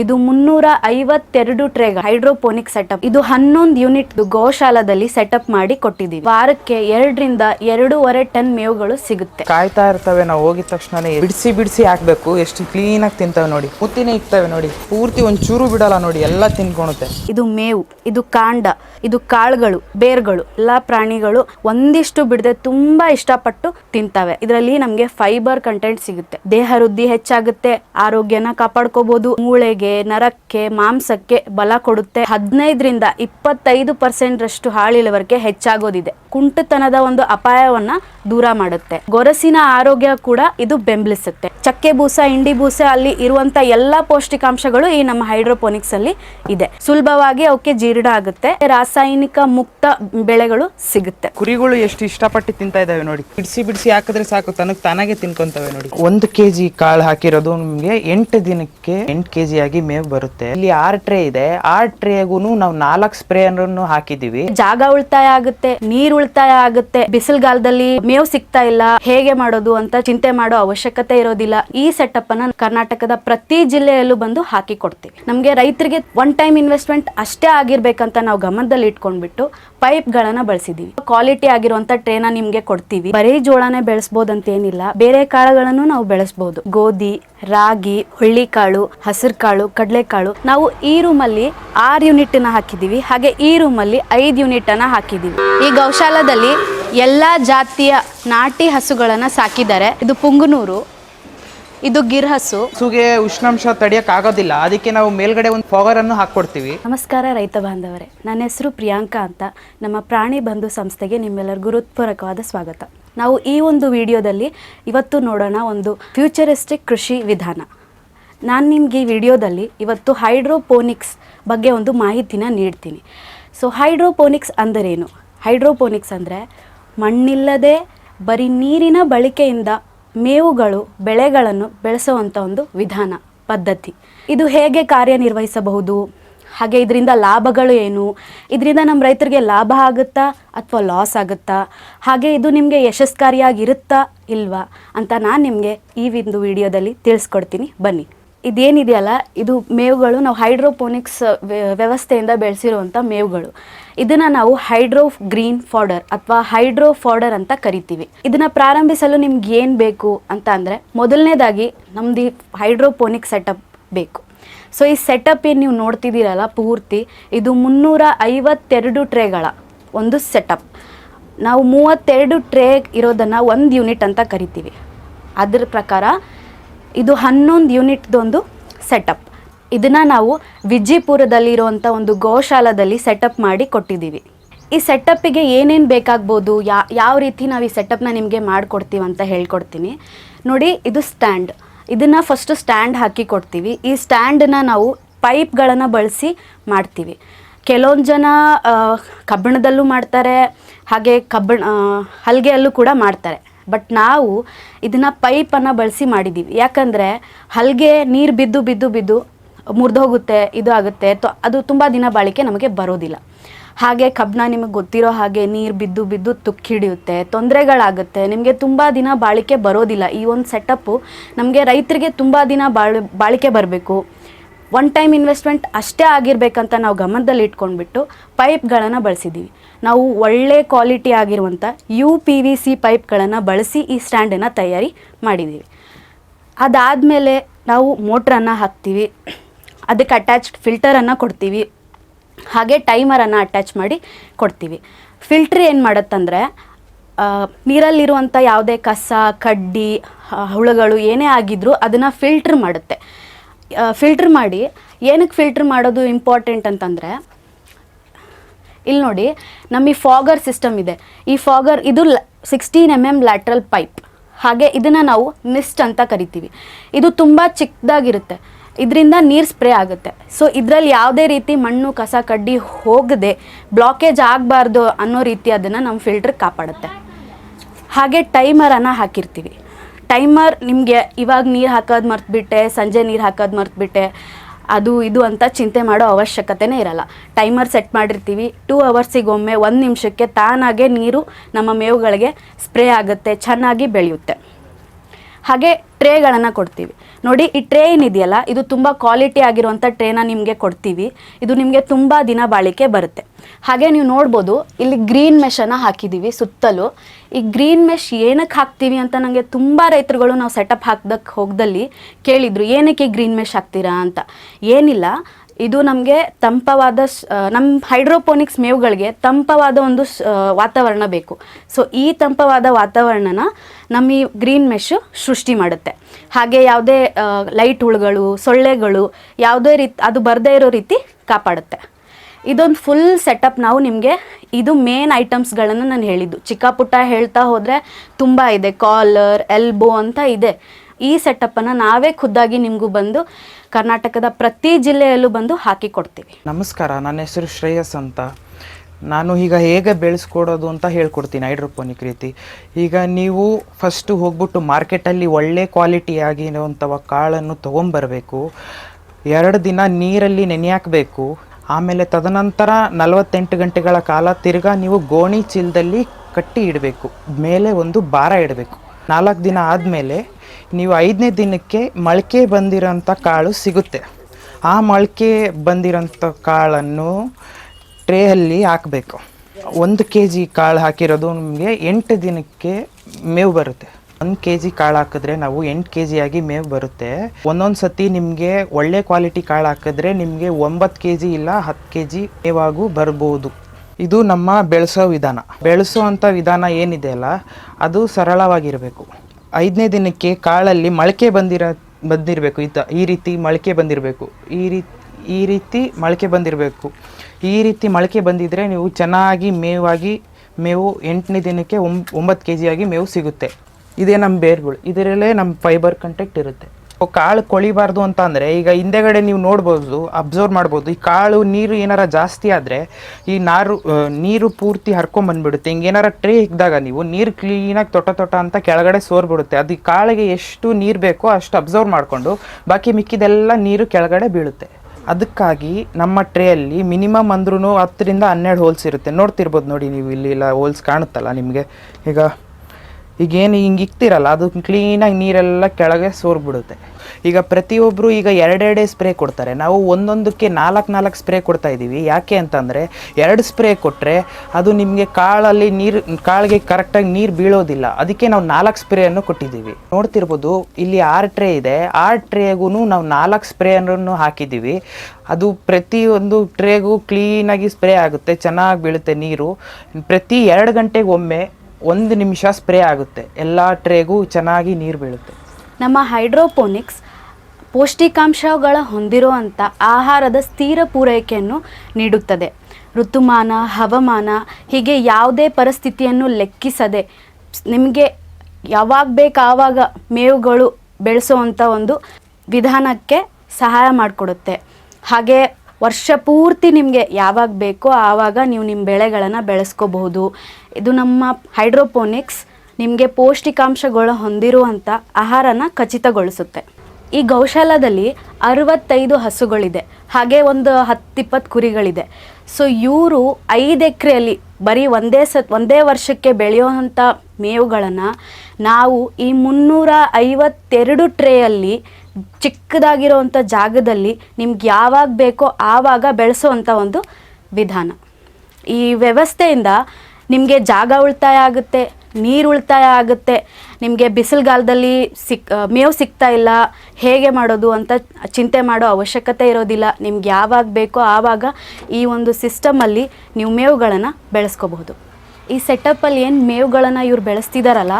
ಇದು ಮುನ್ನೂರ ಐವತ್ತೆರಡು ಟ್ರೇಗ ಹೈಡ್ರೋಪೋನಿಕ್ ಸೆಟಪ್. ಇದು ಹನ್ನೊಂದು ಯೂನಿಟ್ ಗೋಶಾಲದಲ್ಲಿ ಸೆಟಪ್ ಮಾಡಿ ಕೊಟ್ಟಿದ್ದೀವಿ. ವಾರಕ್ಕೆ ಎರಡರಿಂದ ಎರಡೂವರೆ ಟನ್ ಮೇವುಗಳು ಸಿಗುತ್ತೆ. ಕಾಯ್ತಾ ಇರ್ತವೆ ನಾವು ಹೋಗಿದ ತಕ್ಷಣ ಬಿಡಿಸಿ ಬಿಡಿಸಿ ಹಾಕ್ಬೇಕು. ಎಷ್ಟು ಕ್ಲೀನ್ ಆಗಿ ತಿಂತವೆ ನೋಡಿ. ಮುತ್ತಿನೇ ಇಕ್ತವೆ ನೋಡಿ. ಪೂರ್ತಿ ಒಂಚೂರು ಚೂರು ಬಿಡಲ್ಲ ನೋಡಿ ಎಲ್ಲ ತಿನ್ಕೊಳುತ್ತೆ ಇದು ಮೇವು ಇದು ಕಾಂಡ ಇದು ಕಾಳುಗಳು ಬೇರ್ಗಳು ಎಲ್ಲಾ ಪ್ರಾಣಿಗಳು ಒಂದಿಷ್ಟು ಬಿಡದೆ ತುಂಬಾ ಇಷ್ಟಪಟ್ಟು ತಿಂತವೆ. ಇದರಲ್ಲಿ ನಮಗೆ ಫೈಬರ್ ಕಂಟೆಂಟ್ ಸಿಗುತ್ತೆ. ದೇಹ ವೃದ್ಧಿ ಹೆಚ್ಚಾಗುತ್ತೆ ಆರೋಗ್ಯನ ಕಾಪಾಡ್ಕೋಬಹುದು ಮೂಳೆಗೆ ನರಕ್ಕೆ, ಮಾಂಸಕ್ಕೆ ಬಲ ಕೊಡುತ್ತೆ. ಹದಿನೈದರಿಂದ ಇಪ್ಪತ್ತೈದು ಪರ್ಸೆಂಟ್ ರಷ್ಟು ಹಾಳಿಳವರಿಗೆ ಹೆಚ್ಚಾಗೋದಿದೆ. ಕುಂಟತನದ ಒಂದು ಅಪಾಯವನ್ನ ದೂರ ಮಾಡುತ್ತೆ. ಗೊರಸಿನ ಆರೋಗ್ಯ ಕೂಡ ಇದು ಬೆಂಬಲಿಸುತ್ತೆ. ಚಕ್ಕೆ ಬೂಸ ಇಂಡಿ ಬೂಸ ಅಲ್ಲಿ ಇರುವಂತ ಎಲ್ಲಾ ಪೌಷ್ಟಿಕಾಂಶಗಳು ಈ ನಮ್ಮ ಹೈಡ್ರೋಪೋನಿಕ್ಸ್ ಅಲ್ಲಿ ಇದೆ. ಸುಲಭವಾಗಿ ಅವಕ್ಕೆ ಜೀರ್ಣ ಆಗುತ್ತೆ. ರಾಸಾಯನಿಕ ಮುಕ್ತ ಬೆಳೆಗಳು ಸಿಗುತ್ತೆ. ಕುರಿಗಳು ಎಷ್ಟು ಇಷ್ಟಪಟ್ಟು ತಿಂತಾ ಇದಾವೆ ನೋಡಿ. ಬಿಡಿಸಿ ಬಿಡಿಸಿ ಹಾಕಿದ್ರೆ ಸಾಕು. ತನಗ್ ತಾನಾಗೆ ತಿನ್ಕೊಂತವೆ ನೋಡಿ. ಒಂದು ಕೆಜಿ ಕಾಳು ಹಾಕಿರೋದು ನಿಮ್ಗೆ ಎಂಟು ದಿನಕ್ಕೆ ಎಂಟು ಕೆಜಿ ಆಗಿ ಮೇವು ಬರುತ್ತೆ. ಇಲ್ಲಿ ಆರ್ ಟ್ರೇ ಇದೆ. ಆರ್ ಟ್ರೇಗೂ ನಾವು ನಾಲ್ಕು ಸ್ಪ್ರೇ ಅನ್ನು ಹಾಕಿದೀವಿ ಜಾಗ ಉಳಿತಾಯ ಆಗುತ್ತೆ ನೀರು ಉಳಿತಾಯ ಆಗುತ್ತೆ. ಬಿಸಿಲುಗಾಲದಲ್ಲಿ ಮೇವು ಸಿಗ್ತಾ ಇಲ್ಲ. ಹೇಗೆ ಮಾಡೋದು ಅಂತ ಚಿಂತೆ ಮಾಡೋ ಅವಶ್ಯಕತೆ ಇರೋದಿಲ್ಲ. ಈ ಸೆಟಪ್ ಅನ್ನ ಕರ್ನಾಟಕದ ಪ್ರತಿ ಜಿಲ್ಲೆಯಲ್ಲೂ ಬಂದು ಹಾಕಿ ಕೊಡ್ತೀವಿ ನಮ್ಗೆ ರೈತರಿಗೆ ಒನ್ ಟೈಮ್ ಇನ್ವೆಸ್ಟ್ಮೆಂಟ್ ಅಷ್ಟೇ ಆಗಿರ್ಬೇಕಂತ ನಾವು ಗಮನದಲ್ಲಿ ಇಟ್ಕೊಂಡ್ಬಿಟ್ಟು ಪೈಪ್ ಗಳನ್ನ ಬಳಸಿದೀವಿ. ಕ್ವಾಲಿಟಿ ಆಗಿರುವಂತ ಟ್ರೇನ ನಿಮ್ಗೆ ಕೊಡ್ತೀವಿ. ಬರೀ ಜೋಳನೇ ಅಂತ ಏನಿಲ್ಲ ಬೇರೆ ಕಾಳುಗಳನ್ನು ನಾವು ಬೆಳೆಸಬಹುದು ಗೋಧಿ, ರಾಗಿ, ಹುಳ್ಳಿಕಾಳು ಹಸಿರು ಕಾಳು ಕಡಲೆಕಾಳು. ನಾವು ಈ ರೂಮ್ ಅಲ್ಲಿ ಆರ್ ಯೂನಿಟ್ನ ಹಾಕಿದೀವಿ. ಹಾಗೆ ಈ ರೂಮ್ ಅಲ್ಲಿ ಐದು ಯೂನಿಟ್ ಅನ್ನ ಹಾಕಿದೀವಿ. ಈ ಗೌಶಾಲದಲ್ಲಿ ಎಲ್ಲಾ ಜಾತಿಯ ನಾಟಿ ಹಸುಗಳನ್ನ ಸಾಕಿದ್ದಾರೆ. ಇದು ಪುಂಗನೂರು. ಇದು ಗಿರ್ ಹಸು ಹಸುಗೆ ಉಷ್ಣಾಂಶ ತಡಿಯಕ್ ಆಗೋದಿಲ್ಲ ಅದಕ್ಕೆ ನಾವು ಮೇಲ್ಗಡೆ ಒಂದು ಫಾಗರ್ ಅನ್ನು ಹಾಕೊಡ್ತೀವಿ ನಮಸ್ಕಾರ ರೈತ ಬಾಂಧವರೇ. ನನ್ನ ಹೆಸರು ಪ್ರಿಯಾಂಕಾ ಅಂತ ನಮ್ಮ ಪ್ರಾಣಿ ಬಂಧು ಸಂಸ್ಥೆಗೆ ನಿಮ್ಮೆಲ್ಲರಿಗೂ ಹೃತ್ಪೂರ್ವಕವಾದ ಸ್ವಾಗತ. ನಾವು ಈ ಒಂದು ವಿಡಿಯೋದಲ್ಲಿ ಇವತ್ತು ನೋಡೋಣ ಒಂದು ಫ್ಯೂಚರಿಸ್ಟಿಕ್ ಕೃಷಿ ವಿಧಾನ. ನಾನು ನಿಮ್ಗೆ ಈ ವಿಡಿಯೋದಲ್ಲಿ ಇವತ್ತು ಹೈಡ್ರೋಪೋನಿಕ್ಸ್ ಬಗ್ಗೆ ಒಂದು ಮಾಹಿತಿನ ನೀಡ್ತೀನಿ. ಸೊ ಹೈಡ್ರೋಪೋನಿಕ್ಸ್ ಅಂದರೇನು? ಹೈಡ್ರೋಪೋನಿಕ್ಸ್ ಅಂದರೆ ಮಣ್ಣಿಲ್ಲದೆ ಬರೀ ನೀರಿನ ಬಳಕೆಯಿಂದ ಮೇವುಗಳು, ಬೆಳೆಗಳನ್ನು ಬೆಳೆಸುವಂಥ ಒಂದು ವಿಧಾನ, ಪದ್ಧತಿ. ಇದು ಹೇಗೆ ಕಾರ್ಯನಿರ್ವಹಿಸಬಹುದು? ಹಾಗೆ ಇದರಿಂದ ಲಾಭಗಳು ಏನು? ಇದರಿಂದ ನಮ್ಮ ರೈತರಿಗೆ ಲಾಭ ಆಗುತ್ತಾ ಅಥವಾ ಲಾಸ್ ಆಗುತ್ತಾ? ಹಾಗೆ ಇದು ನಿಮಗೆ ಯಶಸ್ಕಾರಿಯಾಗಿರುತ್ತಾ ಇಲ್ವಾ ಅಂತ ನಾನು ನಿಮಗೆ ಈ ಒಂದು ವಿಡಿಯೋದಲ್ಲಿ ತಿಳಿಸ್ಕೊಡ್ತೀನಿ. ಬನ್ನಿ. ಇದೇನಿದೆಯಲ್ಲ, ಇದು ಮೇವುಗಳು ನಾವು ಹೈಡ್ರೋಪೋನಿಕ್ಸ್ ವ್ಯವಸ್ಥೆಯಿಂದ ಬೆಳೆಸಿರುವಂಥ ಮೇವುಗಳು. ಇದನ್ನು ನಾವು ಹೈಡ್ರೋ ಗ್ರೀನ್ ಫಾಡರ್ ಅಥವಾ ಹೈಡ್ರೋ ಫಾಡರ್ ಅಂತ ಕರಿತೀವಿ. ಇದನ್ನು ಪ್ರಾರಂಭಿಸಲು ನಿಮ್ಗೆ ಏನು ಬೇಕು ಅಂತ ಅಂದರೆ, ಮೊದಲನೇದಾಗಿ ನಮ್ದು ಹೈಡ್ರೋಪೋನಿಕ್ ಸೆಟಪ್ ಬೇಕು. ಸೊ, ಈ ಸೆಟಪ್ ಏನು ನೀವು ನೋಡ್ತಿದ್ದೀರಲ್ಲ ಪೂರ್ತಿ, ಇದು ಮುನ್ನೂರ ಐವತ್ತೆರಡು ಟ್ರೇಗಳ ಒಂದು ಸೆಟಪ್. ನಾವು ಮೂವತ್ತೆರಡು ಟ್ರೇ ಇರೋದನ್ನು ಒಂದು ಯೂನಿಟ್ ಅಂತ ಕರಿತೀವಿ. ಅದ್ರ ಪ್ರಕಾರ ಇದು ಹನ್ನೊಂದು ಯೂನಿಟ್ದೊಂದು ಸೆಟಪ್ ಇದನ್ನು ನಾವು ವಿಜಯಪುರದಲ್ಲಿರುವಂಥ ಒಂದು ಗೋಶಾಲದಲ್ಲಿ ಸೆಟಪ್ ಮಾಡಿ ಕೊಟ್ಟಿದ್ದೀವಿ. ಈ ಸೆಟಪ್ಪಿಗೆ ಏನೇನು ಬೇಕಾಗ್ಬೋದು, ಯಾ, ಯಾವ ರೀತಿ ನಾವು ಈ ಸೆಟಪ್ನ ನಿಮಗೆ ಮಾಡಿಕೊಡ್ತೀವಿ ಅಂತ ಹೇಳ್ಕೊಡ್ತೀನಿ. ನೋಡಿ, ಇದು ಸ್ಟ್ಯಾಂಡ್ ಇದನ್ನು ಫಸ್ಟು ಸ್ಟ್ಯಾಂಡ್ ಹಾಕಿ ಕೊಡ್ತೀವಿ. ಈ ಸ್ಟ್ಯಾಂಡನ್ನು ನಾವು ಪೈಪ್ಗಳನ್ನು ಬಳಸಿ ಮಾಡ್ತೀವಿ. ಕೆಲವೊಂದು ಜನ ಕಬ್ಬಿಣದಲ್ಲೂ ಮಾಡ್ತಾರೆ, ಹಾಗೆ ಕಬ್ಬಿಣ ಹಲ್ಗೆಯಲ್ಲೂ ಕೂಡ ಮಾಡ್ತಾರೆ. ಬಟ್ ನಾವು ಇದನ್ನು ಪೈಪನ್ನು ಬಳಸಿ ಮಾಡಿದ್ದೀವಿ ಯಾಕಂದರೆ ಹಲ್ಗೆ ನೀರು ಬಿದ್ದು ಬಿದ್ದು ಬಿದ್ದು ಮುರಿದೋಗುತ್ತೆ, ಇದು ಆಗುತ್ತೆ. ತೊ- ಅದು ತುಂಬ ದಿನ ಬಾಳಿಕೆ ನಮಗೆ ಬರೋದಿಲ್ಲ. ಹಾಗೆ ಕಬ್ಬನ ನಿಮಗೆ ಗೊತ್ತಿರೋ ಹಾಗೆ ನೀರು ಬಿದ್ದು ಬಿದ್ದು ತುಕ್ಕಿಡಿಯುತ್ತೆ ತೊಂದರೆಗಳಾಗುತ್ತೆ. ನಿಮಗೆ ತುಂಬ ದಿನ ಬಾಳಿಕೆ ಬರೋದಿಲ್ಲ. ಈ ಒಂದು ಸೆಟಪ್ಪು ನಮಗೆ ರೈತರಿಗೆ ತುಂಬ ದಿನ ಬಾಳ್, ಬಾಳಿಕೆ ಬರಬೇಕು. ಒನ್ ಟೈಮ್ ಇನ್ವೆಸ್ಟ್ಮೆಂಟ್ ಅಷ್ಟೇ ಆಗಿರಬೇಕಂತ ನಾವು ಗಮನದಲ್ಲಿ ಇಟ್ಕೊಂಡ್ಬಿಟ್ಟು ಪೈಪ್ಗಳನ್ನು ಬಳಸಿದ್ದೀವಿ ನಾವು ಒಳ್ಳೆ ಕ್ವಾಲಿಟಿ ಆಗಿರುವಂಥ ಯು ಪಿ ವಿ ಸಿ ಪೈಪ್ಗಳನ್ನು ಬಳಸಿ ಈ ಸ್ಟ್ಯಾಂಡನ್ನು ತಯಾರಿ ಮಾಡಿದ್ದೀವಿ ಅದಾದಮೇಲೆ ನಾವು ಮೋಟ್ರನ್ನು ಹಾಕ್ತೀವಿ. ಅದಕ್ಕೆ ಅಟ್ಯಾಚ್ಡ್ ಫಿಲ್ಟರನ್ನು ಕೊಡ್ತೀವಿ. ಹಾಗೆ ಟೈಮರನ್ನು ಅಟ್ಯಾಚ್ ಮಾಡಿ ಕೊಡ್ತೀವಿ. ಫಿಲ್ಟ್ರ್ ಏನು ಮಾಡುತ್ತಂದರೆ ನೀರಲ್ಲಿರುವಂಥ ಯಾವುದೇ ಕಸ, ಕಡ್ಡಿ ಹುಳುಗಳು ಏನೇ ಆಗಿದ್ರೂ ಅದನ್ನು ಫಿಲ್ಟ್ರ್ ಮಾಡುತ್ತೆ. ಫಿಲ್ಟ್ರ್ ಮಾಡಿ. ಏನಕ್ಕೆ ಫಿಲ್ಟ್ರ್ ಮಾಡೋದು ಇಂಪಾರ್ಟೆಂಟ್ ಅಂತಂದರೆ ಇಲ್ಲಿ ನೋಡಿ ನಮ್ಮ ಈ ಫಾಗರ್ ಸಿಸ್ಟಮ್ ಇದೆ. ಈ ಫಾಗರ್ ಇದು sixteen M M lateral pipe ಹಾಗೆ ಇದನ್ನು ನಾವು ಮಿಸ್ಟ್ ಅಂತ ಕರಿತೀವಿ. ಇದು ತುಂಬ ಚಿಕ್ಕದಾಗಿರುತ್ತೆ. ಇದರಿಂದ ನೀರು ಸ್ಪ್ರೇ ಆಗುತ್ತೆ. ಸೊ ಇದರಲ್ಲಿ ಯಾವುದೇ ರೀತಿ ಮಣ್ಣು, ಕಸ, ಕಡ್ಡಿ ಹೋಗದೆ ಬ್ಲಾಕೇಜ್ ಆಗಬಾರ್ದು ಅನ್ನೋ ರೀತಿ ಅದನ್ನು ನಮ್ಮ ಫಿಲ್ಟ್ರ್ ಕಾಪಾಡುತ್ತೆ. ಹಾಗೆ ಟೈಮರನ್ನು ಹಾಕಿರ್ತೀವಿ. ಟೈಮರ್ ನಿಮಗೆ ಇವಾಗ ನೀರು ಹಾಕೋದು ಮರ್ತುಬಿಟ್ಟೆ, ಸಂಜೆ ನೀರು ಹಾಕೋದು ಮರ್ತುಬಿಟ್ಟೆ, ಅದು ಇದು ಅಂತ ಚಿಂತೆ ಮಾಡೋ ಅವಶ್ಯಕತೆನೇ ಇರಲ್ಲ. ಟೈಮರ್ ಸೆಟ್ ಮಾಡಿರ್ತೀವಿ, ಟೂ ಅವರ್ಸಿಗೊಮ್ಮೆ ಒಂದು ನಿಮಿಷಕ್ಕೆ ತಾನಾಗೆ ನೀರು ನಮ್ಮ ಮೇವುಗಳಿಗೆ ಸ್ಪ್ರೇ ಆಗುತ್ತೆ, ಚೆನ್ನಾಗಿ ಬೆಳೆಯುತ್ತೆ. ಹಾಗೆ ಟ್ರೇಗಳನ್ನು ಕೊಡ್ತೀವಿ. ನೋಡಿ, ಈ ಟ್ರೇ ಏನಿದೆಯಲ್ಲ, ಇದು ತುಂಬ ಕ್ವಾಲಿಟಿ ಆಗಿರುವಂಥ ಟ್ರೇನ ನಿಮಗೆ ಕೊಡ್ತೀವಿ. ಇದು ನಿಮಗೆ ತುಂಬ ದಿನ ಬಾಳಿಕೆ ಬರುತ್ತೆ. ಹಾಗೆ ನೀವು ನೋಡ್ಬೋದು, ಇಲ್ಲಿ ಗ್ರೀನ್ ಮೆಷನ್ನು ಹಾಕಿದ್ದೀವಿ ಸುತ್ತಲೂ. ಈ ಗ್ರೀನ್ ಮೆಶ್ ಏನಕ್ಕೆ ಹಾಕ್ತೀವಿ ಅಂತ ನನಗೆ ತುಂಬ ರೈತರುಗಳು ನಾವು ಸೆಟಪ್ ಹಾಕ್ದಕ್ಕೆ ಹೋಗ್ದಲ್ಲಿ ಕೇಳಿದರು, ಏನಕ್ಕೆ ಗ್ರೀನ್ ಮೆಶ್ ಹಾಕ್ತೀರಾ? ಅಂತ. ಏನಿಲ್ಲ ಇದು ನಮಗೆ ತಂಪವಾದ ನಮ್ಮ ಹೈಡ್ರೋಪೋನಿಕ್ಸ್ ಮೇವುಗಳಿಗೆ ತಂಪವಾದ ಒಂದು ವಾತಾವರಣ ಬೇಕು. ಸೊ, ಈ ತಂಪವಾದ ವಾತಾವರಣನ ನಮ್ಮ ಈ ಗ್ರೀನ್ ಮೆಶ್ ಸೃಷ್ಟಿ ಮಾಡುತ್ತೆ. ಹಾಗೆ ಯಾವುದೇ ಲೈಟ್ ಹುಳುಗಳು, ಸೊಳ್ಳೆಗಳು, ಯಾವುದೇ ರೀತಿ, ಅದು ಬರದೇ ಇರೋ ರೀತಿ ಕಾಪಾಡುತ್ತೆ. ಇದೊಂದು ಫುಲ್ ಸೆಟಪ್ ನಾವು ನಿಮಗೆ ಇದು ಮೇನ್ ಐಟಮ್ಸ್ಗಳನ್ನು ನಾನು ಹೇಳಿದ್ದು. ಚಿಕ್ಕ ಪುಟ್ಟ ಹೇಳ್ತಾ ಹೋದರೆ ತುಂಬ ಇದೆ. ಕಾಲರ್, ಎಲ್ಬೋ ಅಂತ ಇದೆ. ಈ ಸೆಟಪ್ಪನ್ನು ನಾವೇ ಖುದ್ದಾಗಿ ನಿಮಗೂ ಬಂದು ಕರ್ನಾಟಕದ ಪ್ರತಿ ಜಿಲ್ಲೆಯಲ್ಲೂ ಬಂದು ಹಾಕಿ ಕೊಡ್ತೀವಿ. ನಮಸ್ಕಾರ, ನನ್ನ ಹೆಸರು ಶ್ರೇಯಸ್ ಅಂತ. ನಾನು ಈಗ ಹೇಗೆ ಬೆಳೆಸ್ಕೊಡೋದು ಅಂತ ಹೇಳ್ಕೊಡ್ತೀನಿ ಹೈಡ್ರೋಪೋನಿಕ್ ರೀತಿ. ಈಗ ನೀವು ಫಸ್ಟು ಹೋಗ್ಬಿಟ್ಟು ಮಾರ್ಕೆಟಲ್ಲಿ ಒಳ್ಳೆ ಕ್ವಾಲಿಟಿ ಆಗಿರುವಂಥವ ಕಾಳನ್ನು ತೊಗೊಂಬರಬೇಕು. ಎರಡು ದಿನ ನೀರಲ್ಲಿ ನೆನೆಯಾಕಬೇಕು. ಆಮೇಲೆ ತದನಂತರ ನಲವತ್ತೆಂಟು ಗಂಟೆಗಳ ಕಾಲ ತಿರ್ಗಾ ನೀವು ಗೋಣಿ ಚೀಲದಲ್ಲಿ ಕಟ್ಟಿ ಇಡಬೇಕು. ಮೇಲೆ ಒಂದು ಭಾರ ಇಡಬೇಕು. ನಾಲ್ಕು ದಿನ ಆದಮೇಲೆ ನೀವು ಐದನೇ ದಿನಕ್ಕೆ ಮೊಳಕೆ ಬಂದಿರೋಂಥ ಕಾಳು ಸಿಗುತ್ತೆ. ಆ ಮೊಳಕೆ ಬಂದಿರೋಂಥ ಕಾಳನ್ನು ಟ್ರೇಯಲ್ಲಿ ಹಾಕಬೇಕು. ಒಂದು ಕೆ ಜಿ ಕಾಳು ಹಾಕಿರೋದು ನಿಮಗೆ ಎಂಟು ದಿನಕ್ಕೆ ಮೇವು ಬರುತ್ತೆ. ಒಂದು ಕೆ ಜಿ ಕಾಳು ಹಾಕಿದ್ರೆ ನಾವು ಎಂಟು ಕೆ ಜಿಯಾಗಿ ಮೇವು ಬರುತ್ತೆ. ಒಂದೊಂದು ಸತಿ ನಿಮಗೆ ಒಳ್ಳೆ ಕ್ವಾಲಿಟಿ ಕಾಳು ಹಾಕಿದ್ರೆ ನಿಮಗೆ ಒಂಬತ್ತು ಕೆ ಜಿ ಇಲ್ಲ ಹತ್ತು ಕೆ ಜಿ ಮೇವಾಗೂ ಬರ್ಬೋದು. ಇದು ನಮ್ಮ ಬೆಳೆಸೋ ವಿಧಾನ. ಬೆಳೆಸೋ ವಿಧಾನ ಏನಿದೆ ಅಲ್ಲ, ಅದು ಸರಳವಾಗಿರಬೇಕು. ಐದನೇ ದಿನಕ್ಕೆ ಕಾಳಲ್ಲಿ ಮೊಳಕೆ ಬಂದಿರೋ, ಬಂದಿರಬೇಕು. ಈ ಈ ರೀತಿ ಮೊಳಕೆ ಬಂದಿರಬೇಕು. ಈ ರೀತಿ ಈ ರೀತಿ ಮೊಳಕೆ ಬಂದಿರಬೇಕು. ಈ ರೀತಿ ಮೊಳಕೆ ಬಂದಿದ್ದರೆ ನೀವು ಚೆನ್ನಾಗಿ ಮೇವಾಗಿ, ಮೇವು ಎಂಟನೇ ದಿನಕ್ಕೆ ಒಂಬ್, ಒಂಬತ್ತು ಕೆ ಜಿಯಾಗಿ ಮೇವು ಸಿಗುತ್ತೆ. ಇದೇ ನಮ್ಮ ಬೇರ್ಗಳು. ಇದರಲ್ಲೇ ನಮ್ಮ ಫೈಬರ್ ಕಂಟೆಕ್ಟ್ ಇರುತ್ತೆ. ಕಾಳು ಕೊಳಿಬಾರ್ದು ಅಂತ ಅಂದರೆ ಈಗ ಹಿಂದೆಗಡೆ ನೀವು ನೋಡ್ಬೋದು, ಅಬ್ಸರ್ವ್ ಮಾಡ್ಬೋದು, ಈ ಕಾಳು ನೀರು ಏನಾರ ಜಾಸ್ತಿ ಆದರೆ ಈ ನಾರು ನೀರು ಪೂರ್ತಿ ಹರ್ಕೊಂಬಂದ್ಬಿಡುತ್ತೆ ಹಿಂಗೆ ಏನಾರ ಟ್ರೇ ಇದ್ದಾಗ ನೀವು ನೀರು ಕ್ಲೀನಾಗಿ ತೊಟ ತೊಟ ಅಂತ ಕೆಳಗಡೆ ಸೋರ್ಬಿಡುತ್ತೆ. ಅದು ಈ ಕಾಳಿಗೆ ಎಷ್ಟು ನೀರು ಬೇಕೋ ಅಷ್ಟು ಅಬ್ಸರ್ವ್ ಮಾಡಿಕೊಂಡು ಬಾಕಿ ಮಿಕ್ಕಿದೆಲ್ಲ ನೀರು ಕೆಳಗಡೆ ಬೀಳುತ್ತೆ. ಅದಕ್ಕಾಗಿ ನಮ್ಮ ಟ್ರೇಯಲ್ಲಿ ಮಿನಿಮಮ್ ಅಂದ್ರೂ ಹತ್ತರಿಂದ ಹನ್ನೆರಡು ಹೋಲ್ಸ್ ಇರುತ್ತೆ. ನೋಡ್ತಿರ್ಬೋದು ನೋಡಿ ನೀವು ಇಲ್ಲಿ ಇಲ್ಲ ಹೋಲ್ಸ್ ಕಾಣುತ್ತಲ್ಲ ನಿಮಗೆ. ಈಗ ಈಗೇನು ಹಿಂಗೆ ಇಕ್ತಿರಲ್ಲ, ಅದು ಕ್ಲೀನಾಗಿ ನೀರೆಲ್ಲ ಕೆಳಗೆ ಸೋರ್ಬಿಡುತ್ತೆ. ಈಗ ಪ್ರತಿಯೊಬ್ಬರು ಈಗ ಎರಡೆರಡೇ ಸ್ಪ್ರೇ ಕೊಡ್ತಾರೆ. ನಾವು ಒಂದೊಂದಕ್ಕೆ ನಾಲ್ಕು ನಾಲ್ಕು ಸ್ಪ್ರೇ ಕೊಡ್ತಾ ಇದ್ದೀವಿ. ಯಾಕೆ ಅಂತಂದರೆ ಎರಡು ಸ್ಪ್ರೇ ಕೊಟ್ಟರೆ ಅದು ನಿಮಗೆ ಕಾಳಲ್ಲಿ ನೀರು, ಕಾಳಿಗೆ ಕರೆಕ್ಟಾಗಿ ನೀರು ಬೀಳೋದಿಲ್ಲ. ಅದಕ್ಕೆ ನಾವು ನಾಲ್ಕು ಸ್ಪ್ರೇಯನ್ನು ಕೊಟ್ಟಿದ್ದೀವಿ. ನೋಡ್ತಿರ್ಬೋದು, ಇಲ್ಲಿ ಆರು ಟ್ರೇ ಇದೆ. ಆರು ಟ್ರೇಗೂ ನಾವು ನಾಲ್ಕು ಸ್ಪ್ರೇಯನ್ನು ಹಾಕಿದ್ದೀವಿ. ಅದು ಪ್ರತಿಯೊಂದು ಟ್ರೇಗೂ ಕ್ಲೀನಾಗಿ ಸ್ಪ್ರೇ ಆಗುತ್ತೆ. ಚೆನ್ನಾಗಿ ಬೀಳುತ್ತೆ ನೀರು. ಪ್ರತಿ ಎರಡು ಗಂಟೆಗೆ ಒಮ್ಮೆ ಒಂದು ನಿಮಿಷ ಸ್ಪ್ರೇ ಆಗುತ್ತೆ. ಎಲ್ಲ ಟ್ರೇಗೂ ಚೆನ್ನಾಗಿ ನೀರು ಬೀಳುತ್ತೆ. ನಮ್ಮ ಹೈಡ್ರೋಪೋನಿಕ್ಸ್ ಪೌಷ್ಟಿಕಾಂಶಗಳ ಹೊಂದಿರುವಂಥ ಆಹಾರದ ಸ್ಥಿರ ಪೂರೈಕೆಯನ್ನು ನೀಡುತ್ತದೆ. ಋತುಮಾನ, ಹವಾಮಾನ ಹೀಗೆ ಯಾವುದೇ ಪರಿಸ್ಥಿತಿಯನ್ನು ಲೆಕ್ಕಿಸದೆ ನಿಮಗೆ ಯಾವಾಗ ಬೇಕಾವಾಗ ಮೇವುಗಳು ಬೆಳೆಸುವಂಥ ಒಂದು ವಿಧಾನಕ್ಕೆ ಸಹಾಯ ಮಾಡಿಕೊಡುತ್ತೆ. ಹಾಗೆ ವರ್ಷ ಪೂರ್ತಿ ನಿಮಗೆ ಯಾವಾಗ ಬೇಕೋ ಆವಾಗ ನೀವು ನಿಮ್ಮ ಬೆಳೆಗಳನ್ನು ಬೆಳೆಸ್ಕೋಬಹುದು. ಇದು ನಮ್ಮ ಹೈಡ್ರೋಪೋನಿಕ್ಸ್ ನಿಮಗೆ ಪೌಷ್ಟಿಕಾಂಶಗಳು ಹೊಂದಿರುವಂಥ ಆಹಾರನ ಖಚಿತಗೊಳಿಸುತ್ತೆ. ಈ ಗೌಶಾಲದಲ್ಲಿ ಅರವತ್ತೈದು ಹಸುಗಳಿದೆ. ಹಾಗೆ ಒಂದು ಹತ್ತಿಪ್ಪತ್ತು ಕುರಿಗಳಿದೆ. ಸೊ ಇವರು ಐದು ಎಕರೆಯಲ್ಲಿ ಬರೀ ಒಂದೇ ಸತ್ ಒಂದೇ ವರ್ಷಕ್ಕೆ ಬೆಳೆಯುವಂಥ ಮೇವುಗಳನ್ನು ನಾವು ಈ ಮುನ್ನೂರ ಐವತ್ತೆರಡು ಟ್ರೇಯಲ್ಲಿ ಚಿಕ್ಕದಾಗಿರೋವಂಥ ಜಾಗದಲ್ಲಿ ನಿಮ್ಗೆ ಯಾವಾಗ ಬೇಕೋ ಆವಾಗ ಬೆಳೆಸೋವಂಥ ಒಂದು ವಿಧಾನ. ಈ ವ್ಯವಸ್ಥೆಯಿಂದ ನಿಮಗೆ ಜಾಗ ಉಳಿತಾಯ ಆಗುತ್ತೆ, ನೀರು ಉಳಿತಾಯ ಆಗುತ್ತೆ, ನಿಮಗೆ ಬಿಸಿಲುಗಾಲದಲ್ಲಿ ಸಿಕ್ ಮೇವು ಸಿಗ್ತಾ ಇಲ್ಲ, ಹೇಗೆ ಮಾಡೋದು ಅಂತ ಚಿಂತೆ ಮಾಡೋ ಅವಶ್ಯಕತೆ ಇರೋದಿಲ್ಲ. ನಿಮ್ಗೆ ಯಾವಾಗ ಬೇಕೋ ಆವಾಗ ಈ ಒಂದು ಸಿಸ್ಟಮಲ್ಲಿ ನೀವು ಮೇವುಗಳನ್ನು ಬೆಳೆಸ್ಕೋಬಹುದು. ಈ ಸೆಟಪ್ಪಲ್ಲಿ ಏನು ಮೇವುಗಳನ್ನು ಇವ್ರು ಬೆಳೆಸ್ತಿದಾರಲ್ಲ,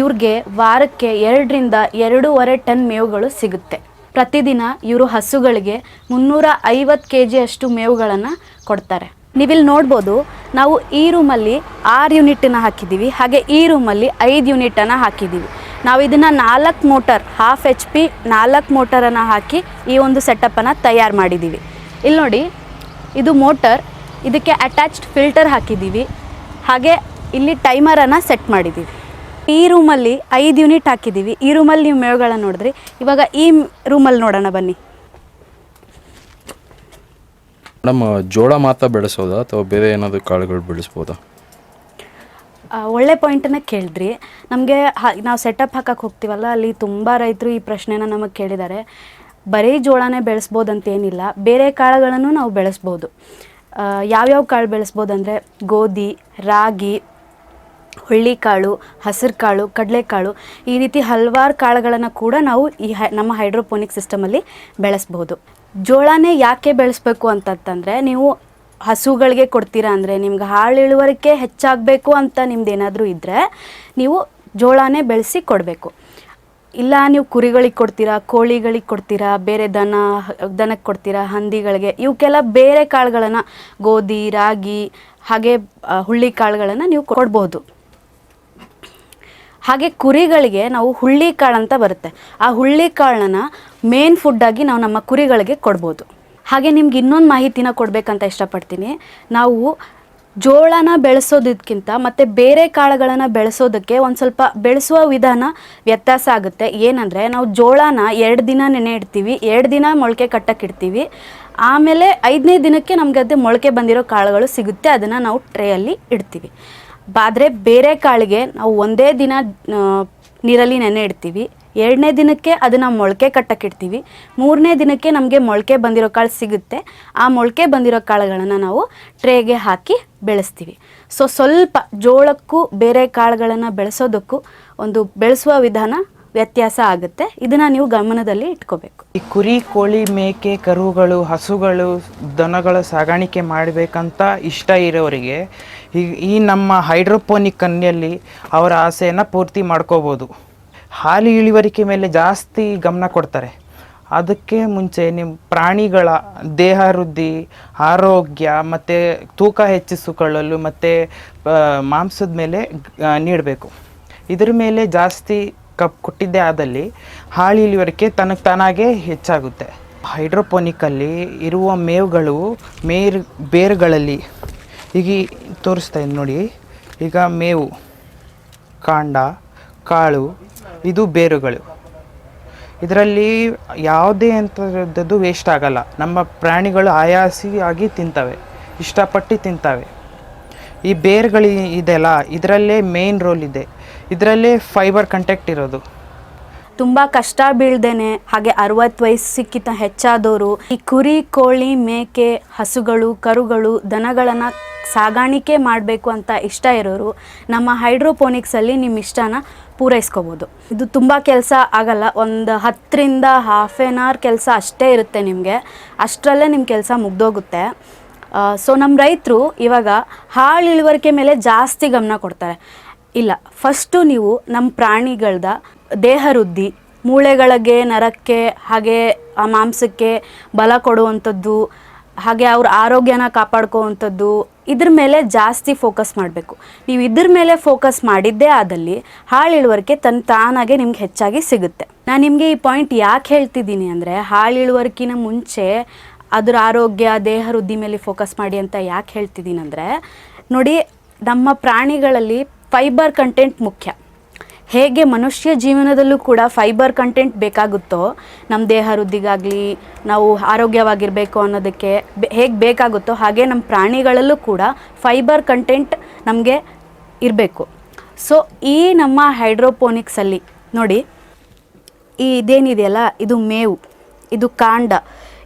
ಇವ್ರಿಗೆ ವಾರಕ್ಕೆ ಎರಡರಿಂದ ಎರಡೂವರೆ ಟನ್ ಮೇವುಗಳು ಸಿಗುತ್ತೆ. ಪ್ರತಿದಿನ ಇವರು ಹಸುಗಳಿಗೆ ಮುನ್ನೂರ ಐವತ್ತು ಕೆ ಜಿಯಷ್ಟು ಮೇವುಗಳನ್ನು ಕೊಡ್ತಾರೆ. ನೀವಿಲ್ಲಿ ನೋಡ್ಬೋದು, ನಾವು ಈ ರೂಮಲ್ಲಿ ಆರು ಯೂನಿಟನ್ನು ಹಾಕಿದ್ದೀವಿ, ಹಾಗೆ ಈ ರೂಮಲ್ಲಿ ಐದು ಯೂನಿಟನ್ನು ಹಾಕಿದ್ದೀವಿ. ನಾವು ಇದನ್ನು ನಾಲ್ಕು ಮೋಟರ್ ಹಾಫ್ ಎಚ್ ಪಿ ನಾಲ್ಕು ಮೋಟರನ್ನು ಹಾಕಿ ಈ ಒಂದು ಸೆಟಪ್ಪನ್ನು ತಯಾರು ಮಾಡಿದ್ದೀವಿ. ಇಲ್ಲಿ ನೋಡಿ, ಇದು ಮೋಟರ್, ಇದಕ್ಕೆ ಅಟ್ಯಾಚ್ಡ್ ಫಿಲ್ಟರ್ ಹಾಕಿದ್ದೀವಿ, ಹಾಗೆ ಇಲ್ಲಿ ಟೈಮರನ್ನು ಸೆಟ್ ಮಾಡಿದ್ದೀವಿ. ಈ ರೂಮಲ್ಲಿ ಐದು ಯೂನಿಟ್ ಹಾಕಿದ್ದೀವಿ. ಈ ರೂಮಲ್ಲಿ ನೀವು ಮೇವುಗಳನ್ನ ನೋಡಿದ್ರಿ, ಇವಾಗ ಈ ರೂಮಲ್ಲಿ ನೋಡೋಣ ಬನ್ನಿ. ಮೇಡಮ್ ಜೋಳ ಮಾತ್ರ ಬೆಳೆಸೋದಾ ಅಥವಾ ಬೇರೆ ಏನಾದರೂ ಕಾಳುಗಳು ಬೆಳೆಸ್ಬೋದಾ? ಒಳ್ಳೆ ಪಾಯಿಂಟನ್ನು ಕೇಳಿದ್ರಿ. ನಮಗೆ ನಾವು ಸೆಟಪ್ ಹಾಕಕ್ಕೆ ಹೋಗ್ತೀವಲ್ಲ, ಅಲ್ಲಿ ತುಂಬ ರೈತರು ಈ ಪ್ರಶ್ನೆನ ನಮಗೆ ಕೇಳಿದ್ದಾರೆ ಬರೀ ಜೋಳನೇ ಬೆಳೆಸ್ಬೋದು ಅಂತ ಏನಿಲ್ಲ ಬೇರೆ ಕಾಳುಗಳನ್ನು ನಾವು ಬೆಳೆಸ್ಬೋದು. ಯಾವ್ಯಾವ ಕಾಳು ಬೆಳೆಸ್ಬೋದು ಅಂದರೆ ಗೋಧಿ, ರಾಗಿ, ಹುಳ್ಳಿಕಾಳು ಹಸಿರು ಕಾಳು ಕಡಲೆಕಾಳು, ಈ ರೀತಿ ಹಲವಾರು ಕಾಳುಗಳನ್ನು ಕೂಡ ನಾವು ಈ ಹೈ, ನಮ್ಮ ಹೈಡ್ರೋಪೋನಿಕ್ ಸಿಸ್ಟಮಲ್ಲಿ ಬೆಳೆಸ್ಬೋದು. ಜೋಳನೇ ಯಾಕೆ ಬೆಳೆಸ್ಬೇಕು ಅಂತಂತಂದರೆ, ನೀವು ಹಸುಗಳಿಗೆ ಕೊಡ್ತೀರಾ ಅಂದರೆ, ನಿಮ್ಗೆ ಹಾಳು ಇಳುವರಿಕೆ ಹೆಚ್ಚಾಗಬೇಕು ಅಂತ ನಿಮ್ದು ಏನಾದರೂ ಇದ್ದರೆ ನೀವು ಜೋಳನೇ ಬೆಳೆಸಿ ಕೊಡಬೇಕು. ಇಲ್ಲ ನೀವು ಕುರಿಗಳಿಗೆ ಕೊಡ್ತೀರಾ, ಕೋಳಿಗಳಿಗೆ ಕೊಡ್ತೀರಾ, ಬೇರೆ ದನ, ದನಕ್ಕೆ ಕೊಡ್ತೀರಾ, ಹಂದಿಗಳಿಗೆ, ಇವಕ್ಕೆಲ್ಲ ಬೇರೆ ಕಾಳುಗಳನ್ನು, ಗೋಧಿ, ರಾಗಿ, ಹಾಗೆ ಹುಳ್ಳಿ ಕಾಳುಗಳನ್ನು ನೀವು ಕೊಡ್ಬೋದು. ಹಾಗೆ ಕುರಿಗಳಿಗೆ ನಾವು ಹುಳ್ಳಿ ಕಾಳು ಅಂತ ಬರುತ್ತೆ. ಆ ಹುಳ್ಳಿ ಕಾಳನ್ನ ಮೇನ್ ಫುಡ್ಡಾಗಿ ನಾವು ನಮ್ಮ ಕುರಿಗಳಿಗೆ ಕೊಡ್ಬೋದು. ಹಾಗೆ ನಿಮ್ಗೆ ಇನ್ನೊಂದು ಮಾಹಿತಿನ ಕೊಡಬೇಕಂತ ಇಷ್ಟಪಡ್ತೀನಿ. ನಾವು ಜೋಳನ ಬೆಳೆಸೋದಕ್ಕಿಂತ ಮತ್ತು ಬೇರೆ ಕಾಳುಗಳನ್ನು ಬೆಳೆಸೋದಕ್ಕೆ ಒಂದು ಸ್ವಲ್ಪ ಬೆಳೆಸುವ ವಿಧಾನ ವ್ಯತ್ಯಾಸ ಆಗುತ್ತೆ. ಏನಂದರೆ ನಾವು ಜೋಳನ ಎರಡು ದಿನ ನೆನೆ ಇಡ್ತೀವಿ, ಎರಡು ದಿನ ಮೊಳಕೆ ಕಟ್ಟಕ್ಕಿಡ್ತೀವಿ. ಆಮೇಲೆ ಐದನೇ ದಿನಕ್ಕೆ ನಮಗೆ ಅದು ಮೊಳಕೆ ಬಂದಿರೋ ಕಾಳುಗಳು ಸಿಗುತ್ತೆ, ಅದನ್ನು ನಾವು ಟ್ರೇಯಲ್ಲಿ ಇಡ್ತೀವಿ. ಬಾದ್ರೆ ಬೇರೆ ಕಾಳಿಗೆ ನಾವು ಒಂದೇ ದಿನ ನೀರಲ್ಲಿ ನೆನೆ ಇಡ್ತೀವಿ. ಎರಡನೇ ದಿನಕ್ಕೆ ಅದನ್ನು ಮೊಳಕೆ ಕಟ್ಟಕ್ಕಿಡ್ತೀವಿ. ಮೂರನೇ ದಿನಕ್ಕೆ ನಮಗೆ ಮೊಳಕೆ ಬಂದಿರೋ ಕಾಳು ಸಿಗುತ್ತೆ. ಆ ಮೊಳಕೆ ಬಂದಿರೋ ಕಾಳುಗಳನ್ನು ನಾವು ಟ್ರೇಗೆ ಹಾಕಿ ಬೆಳೆಸ್ತೀವಿ. ಸೊ, ಸ್ವಲ್ಪ ಜೋಳಕ್ಕೂ ಬೇರೆ ಕಾಳುಗಳನ್ನು ಬೆಳೆಸೋದಕ್ಕೂ ಒಂದು ಬೆಳೆಸುವ ವಿಧಾನ ವ್ಯತ್ಯಾಸ ಆಗುತ್ತೆ. ಇದನ್ನು ನೀವು ಗಮನದಲ್ಲಿ ಇಟ್ಕೋಬೇಕು. ಈ ಕುರಿ, ಕೋಳಿ, ಮೇಕೆ, ಕರುಗಳು, ಹಸುಗಳು, ದನಗಳ ಸಾಗಾಣಿಕೆ ಮಾಡಬೇಕಂತ ಇಷ್ಟ ಇರೋರಿಗೆ ಈ ಈ ನಮ್ಮ ಹೈಡ್ರೋಪೋನಿಕ್ ಕನ್ಯಲ್ಲಿ ಅವರ ಆಸೆಯನ್ನು ಪೂರ್ತಿ ಮಾಡ್ಕೋಬೋದು. ಹಾಲು ಇಳುವರಿಕೆ ಮೇಲೆ ಜಾಸ್ತಿ ಗಮನ ಕೊಡ್ತಾರೆ. ಅದಕ್ಕೆ ಮುಂಚೆ ನಿಮ್ಮ ಪ್ರಾಣಿಗಳ ದೇಹ ವೃದ್ಧಿ, ಆರೋಗ್ಯ, ಮತ್ತು ತೂಕ ಹೆಚ್ಚಿಸಿಕೊಳ್ಳಲು ಮತ್ತು ಮಾಂಸದ ಮೇಲೆ ನೀಡಬೇಕು. ಇದರ ಮೇಲೆ ಜಾಸ್ತಿ ಕಪ್ ಕೊಟ್ಟಿದ್ದೇ ಆದಲ್ಲಿ ಹಾಳಿ ಇಳುವರಿಕೆ ತನಗೆ ತಾನಾಗೆ ಹೆಚ್ಚಾಗುತ್ತೆ. ಹೈಡ್ರೋಪೋನಿಕಲ್ಲಿ ಇರುವ ಮೇವುಗಳು ಮೇರ್, ಬೇರುಗಳಲ್ಲಿ ಈಗ ತೋರಿಸ್ತಾ ಇದ್ದೀನಿ ನೋಡಿ. ಈಗ ಮೇವು, ಕಾಂಡ, ಕಾಳು, ಇದು ಬೇರುಗಳು. ಇದರಲ್ಲಿ ಯಾವುದೇ ಅಂಥದ್ದು ವೇಸ್ಟ್ ಆಗಲ್ಲ. ನಮ್ಮ ಪ್ರಾಣಿಗಳು ಆಯಾಸಿಯಾಗಿ ತಿಂತವೆ, ಇಷ್ಟಪಟ್ಟು ತಿಂತವೆ. ಈ ಬೇರುಗಳು ಇದೆಲ್ಲ ಇದರಲ್ಲೇ ಮೇನ್ ರೋಲ್ ಇದೆ. ಇದರಲ್ಲೇ ಫೈಬರ್ ಕಂಟೆಕ್ಟ್ ಇರೋದು. ತುಂಬ ಕಷ್ಟ ಬೀಳ್ದೇನೆ, ಹಾಗೆ ಅರವತ್ತು ವಯಸ್ಸಿಕ್ಕಿಂತ ಹೆಚ್ಚಾದವರು ಈ ಕುರಿ, ಕೋಳಿ, ಮೇಕೆ, ಹಸುಗಳು, ಕರುಗಳು, ದನಗಳನ್ನು ಸಾಗಾಣಿಕೆ ಮಾಡಬೇಕು ಅಂತ ಇಷ್ಟ ಇರೋರು, ನಮ್ಮ ಹೈಡ್ರೋಪೋನಿಕ್ಸಲ್ಲಿ ನಿಮ್ಮ ಇಷ್ಟನ ಪೂರೈಸ್ಕೋಬೋದು. ಇದು ತುಂಬ ಕೆಲಸ ಆಗಲ್ಲ, ಒಂದು ಹತ್ತರಿಂದ ಹಾಫ್ ಆನ್ ಅವರ್ ಕೆಲಸ ಅಷ್ಟೇ ಇರುತ್ತೆ ನಿಮಗೆ, ಅಷ್ಟರಲ್ಲೇ ನಿಮ್ಮ ಕೆಲಸ ಮುಗ್ದೋಗುತ್ತೆ. ಸೊ ನಮ್ಮ ರೈತರು ಇವಾಗ ಹಾಳು ಇಳುವರಿಕೆ ಮೇಲೆ ಜಾಸ್ತಿ ಗಮನ ಕೊಡ್ತಾರೆ. ಇಲ್ಲ ಫಸ್ಟು ನೀವು ನಮ್ಮ ಪ್ರಾಣಿಗಳದ ದೇಹ ವೃದ್ಧಿ ಮೂಳೆಗಳಿಗೆ, ನರಕ್ಕೆ, ಹಾಗೆ ಆ ಮಾಂಸಕ್ಕೆ ಬಲ ಕೊಡುವಂಥದ್ದು, ಹಾಗೆ ಅವ್ರ ಆರೋಗ್ಯನ ಕಾಪಾಡ್ಕೋವಂಥದ್ದು, ಇದ್ರ ಮೇಲೆ ಜಾಸ್ತಿ ಫೋಕಸ್ ಮಾಡಬೇಕು. ನೀವು ಇದ್ರ ಮೇಲೆ ಫೋಕಸ್ ಮಾಡಿದ್ದೇ ಆದಲ್ಲಿ ಹಾಳು ಇಳುವರಿಕೆ ತನ್ನ ತಾನಾಗೆ ನಿಮ್ಗೆ ಹೆಚ್ಚಾಗಿ ಸಿಗುತ್ತೆ. ನಾನು ನಿಮಗೆ ಈ ಪಾಯಿಂಟ್ ಯಾಕೆ ಹೇಳ್ತಿದ್ದೀನಿ ಅಂದರೆ, ಹಾಳು ಇಳುವರಿಕಿನ ಮುಂಚೆ ಅದರ ಆರೋಗ್ಯ ದೇಹ ವೃದ್ಧಿ ಮೇಲೆ ಫೋಕಸ್ ಮಾಡಿ ಅಂತ ಯಾಕೆ ಹೇಳ್ತಿದ್ದೀನಿ ಅಂದರೆ, ನೋಡಿ ನಮ್ಮ ಪ್ರಾಣಿಗಳಲ್ಲಿ ಫೈಬರ್ ಕಂಟೆಂಟ್ ಮುಖ್ಯ. ಹೇಗೆ ಮನುಷ್ಯ ಜೀವನದಲ್ಲೂ ಕೂಡ ಫೈಬರ್ ಕಂಟೆಂಟ್ ಬೇಕಾಗುತ್ತೋ ನಮ್ಮ ದೇಹ ವೃದ್ಧಿಗಾಗಲಿ, ನಾವು ಆರೋಗ್ಯವಾಗಿರಬೇಕು ಅನ್ನೋದಕ್ಕೆ ಹೇಗೆ ಬೇಕಾಗುತ್ತೋ ಹಾಗೆ ನಮ್ಮ ಪ್ರಾಣಿಗಳಲ್ಲೂ ಕೂಡ ಫೈಬರ್ ಕಂಟೆಂಟ್ ನಮಗೆ ಇರಬೇಕು. ಸೊ ಈ ನಮ್ಮ ಹೈಡ್ರೋಪೋನಿಕ್ಸಲ್ಲಿ ನೋಡಿ, ಈ ಇದೇನಿದೆಯಲ್ಲ? ಇದು ಮೇವು, ಇದು ಕಾಂಡ,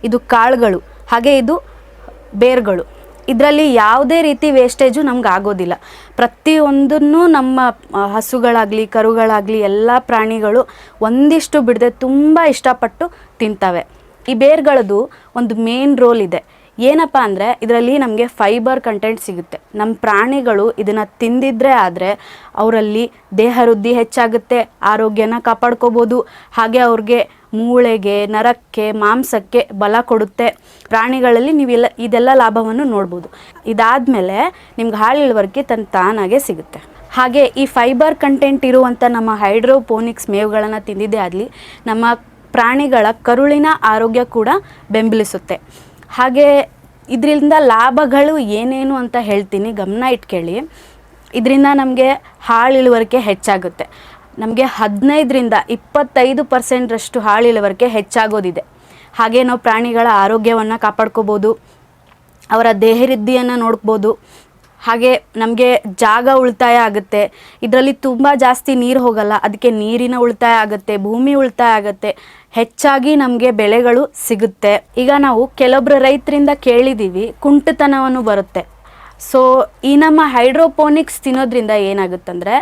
ಇದು ಕಾಳುಗಳು, ಹಾಗೆ ಇದು ಬೇರ್ಗಳು. ಇದರಲ್ಲಿ ಯಾವುದೇ ರೀತಿ ವೇಸ್ಟೇಜು ನಮ್ಗೆ ಆಗೋದಿಲ್ಲ. ಪ್ರತಿಯೊಂದನ್ನು ನಮ್ಮ ಹಸುಗಳಾಗಲಿ, ಕರುಗಳಾಗಲಿ ಎಲ್ಲ ಪ್ರಾಣಿಗಳು ಒಂದಿಷ್ಟು ಬಿಡದೆ ತುಂಬ ಇಷ್ಟಪಟ್ಟು ತಿಂತವೆ. ಈ ಬೇರ್ಗಳದ್ದು ಒಂದು ಮೇನ್ ರೋಲ್ ಇದೆ. ಏನಪ್ಪ ಅಂದರೆ ಇದರಲ್ಲಿ ನಮಗೆ ಫೈಬರ್ ಕಂಟೆಂಟ್ ಸಿಗುತ್ತೆ. ನಮ್ಮ ಪ್ರಾಣಿಗಳು ಇದನ್ನು ತಿಂದಿದ್ರೆ ಆದರೆ ಅವರಲ್ಲಿ ದೇಹ ವೃದ್ಧಿ ಹೆಚ್ಚಾಗುತ್ತೆ, ಆರೋಗ್ಯನ ಕಾಪಾಡ್ಕೋಬೋದು, ಹಾಗೆ ಅವ್ರಿಗೆ ಮೂಳೆಗೆ, ನರಕ್ಕೆ, ಮಾಂಸಕ್ಕೆ ಬಲ ಕೊಡುತ್ತೆ. ಪ್ರಾಣಿಗಳಲ್ಲಿ ನೀವೆಲ್ಲ ಇದೆಲ್ಲ ಲಾಭವನ್ನು ನೋಡ್ಬೋದು. ಇದಾದಮೇಲೆ ನಿಮ್ಗೆ ಹಾಳು ಇಳುವರಿಕೆ ತನ್ನ ತಾನಾಗೆ ಸಿಗುತ್ತೆ. ಹಾಗೆ ಈ ಫೈಬರ್ ಕಂಟೆಂಟ್ ಇರುವಂಥ ನಮ್ಮ ಹೈಡ್ರೋಪೋನಿಕ್ಸ್ ಮೇವುಗಳನ್ನು ತಿಂದಿದ್ದೇ ಆಗಲಿ, ನಮ್ಮ ಪ್ರಾಣಿಗಳ ಕರುಳಿನ ಆರೋಗ್ಯ ಕೂಡ ಬೆಂಬಲಿಸುತ್ತೆ. ಹಾಗೆ ಇದರಿಂದ ಲಾಭಗಳು ಏನೇನು ಅಂತ ಹೇಳ್ತೀನಿ, ಗಮನ ಇಟ್ಕೊಳ್ಳಿ ಇದರಿಂದ ನಮಗೆ ಹಾಳು ಇಳುವರಿಕೆ ಹೆಚ್ಚಾಗುತ್ತೆ. ನಮಗೆ ಹದಿನೈದರಿಂದ ಇಪ್ಪತ್ತೈದು ಪರ್ಸೆಂಟ್ರಷ್ಟು ಹಾಳು ಇಳುವರಿಕೆ ಹೆಚ್ಚಾಗೋದಿದೆ. ಹಾಗೆ ನಾವು ಪ್ರಾಣಿಗಳ ಆರೋಗ್ಯವನ್ನು ಕಾಪಾಡ್ಕೋಬೋದು, ಅವರ ದೇಹರಿದ್ದಿಯನ್ನು ನೋಡ್ಬೋದು, ಹಾಗೆ ನಮಗೆ ಜಾಗ ಉಳಿತಾಯ ಆಗುತ್ತೆ. ಇದರಲ್ಲಿ ತುಂಬ ಜಾಸ್ತಿ ನೀರು ಹೋಗಲ್ಲ ಅದಕ್ಕೆ ನೀರಿನ ಉಳಿತಾಯ ಆಗುತ್ತೆ, ಭೂಮಿ ಉಳಿತಾಯ ಆಗುತ್ತೆ, ಹೆಚ್ಚಾಗಿ ನಮಗೆ ಬೆಳೆಗಳು ಸಿಗುತ್ತೆ. ಈಗ ನಾವು ಕೆಲವೊಬ್ಬರು ರೈತರಿಂದ ಕೇಳಿದ್ದೀವಿ ಕುಂಟತನವನ್ನು ಬರುತ್ತೆ. ಸೊ ಈ ನಮ್ಮ ಹೈಡ್ರೋಪೋನಿಕ್ಸ್ ತಿನ್ನೋದ್ರಿಂದ ಏನಾಗುತ್ತಂದ್ರೆ,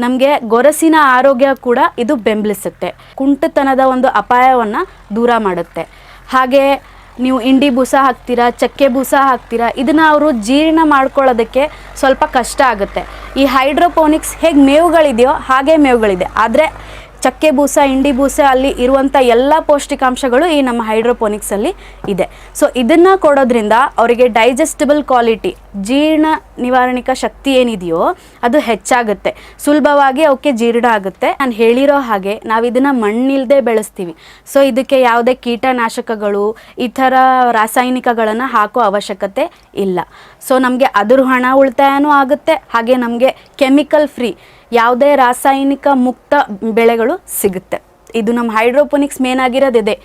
ನಮಗೆ ಗೊರಸಿನ ಆರೋಗ್ಯ ಕೂಡ ಇದು ಬೆಂಬಲಿಸುತ್ತೆ. ಕುಂಟತನದ ಒಂದು ಅಪಾಯವನ್ನು ದೂರ ಮಾಡುತ್ತೆ. ಹಾಗೆ ನೀವು ಇಂಡಿ ಬೂಸ ಹಾಕ್ತೀರಾ, ಚಕ್ಕೆ ಬೂಸ ಹಾಕ್ತೀರಾ, ಇದನ್ನು ಅವರು ಜೀರ್ಣ ಮಾಡ್ಕೊಳ್ಳೋದಕ್ಕೆ ಸ್ವಲ್ಪ ಕಷ್ಟ ಆಗುತ್ತೆ. ಈ ಹೈಡ್ರೋಪೋನಿಕ್ಸ್ ಹೇಗೆ ಮೇವುಗಳಿದೆಯೋ ಹಾಗೆ ಮೇವುಗಳಿದೆ. ಆದರೆ ಚಕ್ಕೆ ಬೂಸ ಇಂಡಿ ಬೂಸ ಅಲ್ಲಿ ಇರುವಂಥ ಎಲ್ಲ ಪೌಷ್ಟಿಕಾಂಶಗಳು ಈ ನಮ್ಮ ಹೈಡ್ರೋಪೋನಿಕ್ಸಲ್ಲಿ ಇದೆ. ಸೊ ಇದನ್ನು ಕೊಡೋದ್ರಿಂದ ಅವರಿಗೆ ಡೈಜೆಸ್ಟಬಲ್ ಕ್ವಾಲಿಟಿ ಜೀರ್ಣ ನಿವಾರಣಿಕ ಶಕ್ತಿ ಏನಿದೆಯೋ ಅದು ಹೆಚ್ಚಾಗುತ್ತೆ. ಸುಲಭವಾಗಿ ಅವಕ್ಕೆ ಜೀರ್ಣ ಆಗುತ್ತೆ. ನಾನು ಹೇಳಿರೋ ಹಾಗೆ ನಾವು ಇದನ್ನು ಮಣ್ಣಿಲ್ಲದೆ ಬೆಳೆಸ್ತೀವಿ. ಸೊ ಇದಕ್ಕೆ ಯಾವುದೇ ಕೀಟನಾಶಕಗಳು ಈ ಥರ ರಾಸಾಯನಿಕಗಳನ್ನು ಹಾಕೋ ಅವಶ್ಯಕತೆ ಇಲ್ಲ. ಸೊ ನಮಗೆ ಅದ್ರ ಹಣ ಉಳಿತಾಯನೂ ಆಗುತ್ತೆ. ಹಾಗೆ ನಮಗೆ ಕೆಮಿಕಲ್ ಫ್ರೀ ಯಾವುದೇ ರಾಸಾಯನಿಕ ಮುಕ್ತ ಬೆಳೆಗಳು ಸಿಗುತ್ತೆ. ಇದು ನಮ್ಮ ಹೈಡ್ರೋಪೋನಿಕ್ಸ್ ಮೇನ್ ಆಗಿರೋದಿದೆ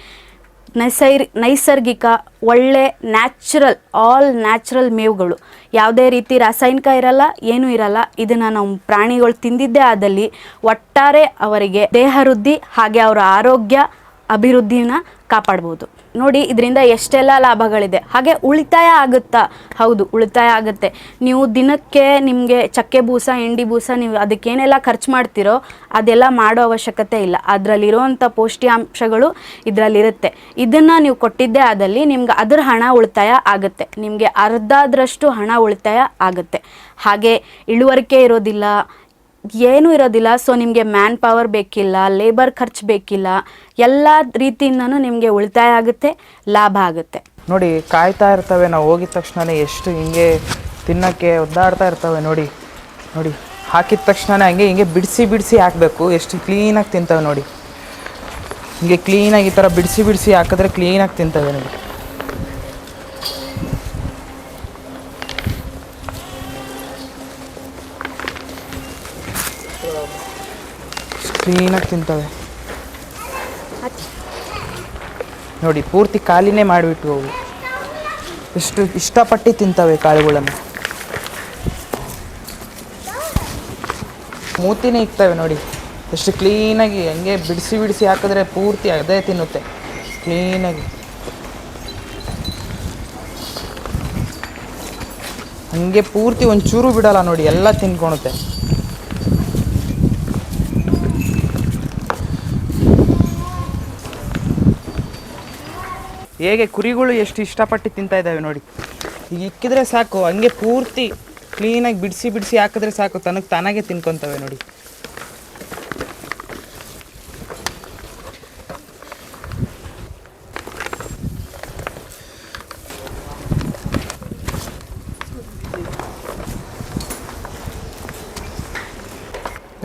ನೈಸೈರ್, ನೈಸರ್ಗಿಕ, ಒಳ್ಳೆ ನ್ಯಾಚುರಲ್ ಆಲ್ ನ್ಯಾಚುರಲ್ ಮೇವುಗಳು. ಯಾವುದೇ ರೀತಿ ರಾಸಾಯನಿಕ ಇರಲ್ಲ, ಏನೂ ಇರಲ್ಲ. ಇದನ್ನು ನಾವು ಪ್ರಾಣಿಗಳು ತಿಂದಿದ್ದೇ ಆದಲ್ಲಿ ಒಟ್ಟಾರೆ ಅವರಿಗೆ ದೇಹ ವೃದ್ಧಿ, ಹಾಗೆ ಅವರ ಆರೋಗ್ಯ ಅಭಿವೃದ್ಧಿನ ಕಾಪಾಡ್ಬೋದು. ನೋಡಿ, ಇದರಿಂದ ಎಷ್ಟೆಲ್ಲ ಲಾಭಗಳಿದೆ. ಹಾಗೆ ಉಳಿತಾಯ ಆಗುತ್ತಾ? ಹೌದು, ಉಳಿತಾಯ ಆಗುತ್ತೆ. ನೀವು ದಿನಕ್ಕೆ ನಿಮಗೆ ಚಕ್ಕೆ ಬೂಸ ಎಂಡಿ ಬೂಸ, ನೀವು ಅದಕ್ಕೇನೆಲ್ಲ ಖರ್ಚು ಮಾಡ್ತೀರೋ, ಅದೆಲ್ಲ ಮಾಡೋ ಅವಶ್ಯಕತೆ ಇಲ್ಲ. ಅದರಲ್ಲಿರುವಂಥ ಪೌಷ್ಟಿಕಾಂಶಗಳು ಇದರಲ್ಲಿರುತ್ತೆ. ಇದನ್ನು ನೀವು ಕೊಟ್ಟಿದ್ದೇ ಆದಲ್ಲಿ ನಿಮ್ಗೆ ಅದರ ಹಣ ಉಳಿತಾಯ ಆಗುತ್ತೆ. ನಿಮಗೆ ಅರ್ಧದರಷ್ಟು ಹಣ ಉಳಿತಾಯ ಆಗುತ್ತೆ. ಹಾಗೆ ಇಳುವರಿಕೆ ಇರೋದಿಲ್ಲ ಏನೂ ಇರೋದಿಲ್ಲ. ಸೊ ನಿಮಗೆ ಮ್ಯಾನ್ ಪವರ್ ಬೇಕಿಲ್ಲ ಲೇಬರ್ ಖರ್ಚು ಬೇಕಿಲ್ಲ, ಎಲ್ಲ ರೀತಿಯಿಂದನೂ ನಿಮಗೆ ಉಳಿತಾಯ ಆಗುತ್ತೆ, ಲಾಭ ಆಗುತ್ತೆ. ನೋಡಿ, ಕಾಯ್ತಾ ಇರ್ತವೆ ನಾವು ಹೋಗಿದ ತಕ್ಷಣನೇ ಎಷ್ಟು ಹಿಂಗೆ ತಿನ್ನಕ್ಕೆ ಒದ್ದಾಡ್ತಾ ಇರ್ತವೆ ನೋಡಿ. ನೋಡಿ, ಹಾಕಿದ ತಕ್ಷಣ ಹಂಗೆ ಹಿಂಗೆ ಬಿಡಿಸಿ ಬಿಡಿಸಿ ಹಾಕಬೇಕು. ಎಷ್ಟು ಕ್ಲೀನಾಗಿ ತಿಂತವೆ ನೋಡಿ. ಹಿಂಗೆ ಕ್ಲೀನಾಗಿ ಈ ಥರ ಬಿಡಿಸಿ ಬಿಡಿಸಿ ಹಾಕಿದ್ರೆ ಕ್ಲೀನಾಗಿ ತಿಂತವೆ ನೋಡಿ. ಕ್ಲೀನಾಗಿ ತಿಂತವೆ. ನೋಡಿ, ಪೂರ್ತಿ ಖಾಲಿನೇ ಮಾಡಿಬಿಟ್ಟು ಅವು. ಎಷ್ಟು ಇಷ್ಟಪಟ್ಟು ತಿಂತವೆ ಕಾಳುಗಳನ್ನು. ಮೂತಿನೇ ಇಕ್ತವೆ ನೋಡಿ. ಎಷ್ಟು ಕ್ಲೀನಾಗಿ ಹಂಗೆ ಬಿಡಿಸಿ ಬಿಡಿಸಿ ಹಾಕಿದ್ರೆ ಪೂರ್ತಿ ಅದೇ ತಿನ್ನುತ್ತೆ. ಕ್ಲೀನಾಗಿ ಹಂಗೆ ಪೂರ್ತಿ ಒಂಚೂರು ಬಿಡಲ್ಲ ನೋಡಿ, ಎಲ್ಲ ತಿನ್ಕೊಳುತ್ತೆ ಹೇಗೆ ಕುರಿಗಳು ಎಷ್ಟು ಇಷ್ಟಪಟ್ಟು ತಿಂತಾ ಇದ್ದಾವೆ ನೋಡಿ. ಈಗ ಇಕ್ಕಿದ್ರೆ ಸಾಕು, ಹಂಗೆ ಪೂರ್ತಿ ಕ್ಲೀನಾಗಿ ಬಿಡಿಸಿ ಬಿಡಿಸಿ ಹಾಕಿದ್ರೆ ಸಾಕು, ತನಗೆ ತಾನಾಗೆ ತಿನ್ಕೊತವೆ ನೋಡಿ.